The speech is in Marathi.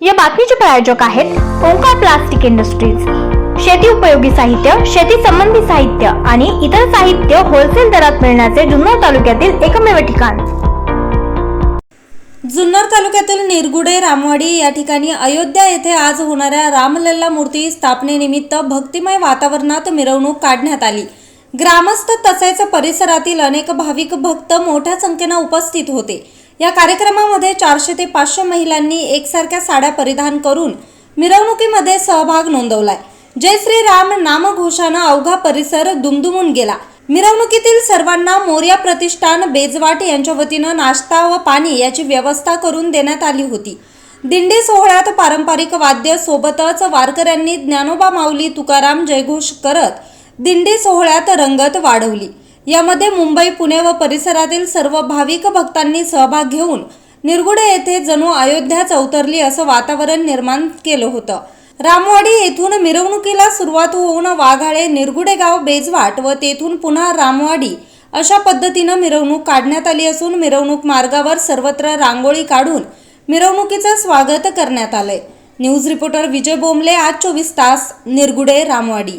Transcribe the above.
या बातमीचे प्रायोजक आहेत ओंकार प्लास्टिक इंडस्ट्रीज. शेती उपयोगी साहित्य शेती संबंधी साहित्य आणि इतर साहित्य होलसेल दरात मिळण्याचे जुन्नर तालुक्यातील एकमेव ठिकाण. जुन्नर तालुक्यातील निरगुडे रामवाडी या ठिकाणी अयोध्या येथे आज होणाऱ्या रामलल्ला मूर्ती स्थापनेनिमित्त भक्तिमय वातावरणात मिरवणूक काढण्यात आली. ग्रामस्थ तसेच परिसरातील अनेक भाविक भक्त मोठ्या संख्येनं उपस्थित होते. या कार्यक्रमामध्ये चारशे ते पाचशे महिलांनी एकसारख्या साड्या परिधान करून मिरवणुकीमध्ये सहभाग नोंदवलाय. जय श्रीराम नामघोषानं अवघा परिसर दुमदुमून गेला. मिरवणुकीतील सर्वांना मोर्या प्रतिष्ठान बेजवाट यांच्या वतीनं नाश्ता व पाणी याची व्यवस्था करून देण्यात आली होती. दिंडी सोहळ्यात पारंपरिक वाद्य सोबतच वारकऱ्यांनी ज्ञानोबा माऊली तुकाराम जयघोष करत दिंडी सोहळ्यात रंगत वाढवली. यामध्ये मुंबई पुणे व परिसरातील सर्व भाविक भक्तांनी सहभाग घेऊन निरगुडे येथे जणू अयोध्याच अवतरली असं वातावरण निर्माण केलं होतं. रामवाडी येथून मिरवणुकीला सुरुवात होऊन वाघाळे निरगुडे गाव बेजवाट व तेथून पुन्हा रामवाडी अशा पद्धतीनं मिरवणूक काढण्यात आली असून मिरवणूक मार्गावर सर्वत्र रांगोळी काढून मिरवणुकीचं स्वागत करण्यात आलंय. न्यूज रिपोर्टर विजय बोंबले आज चोवीस तास निरगुडे रामवाडी.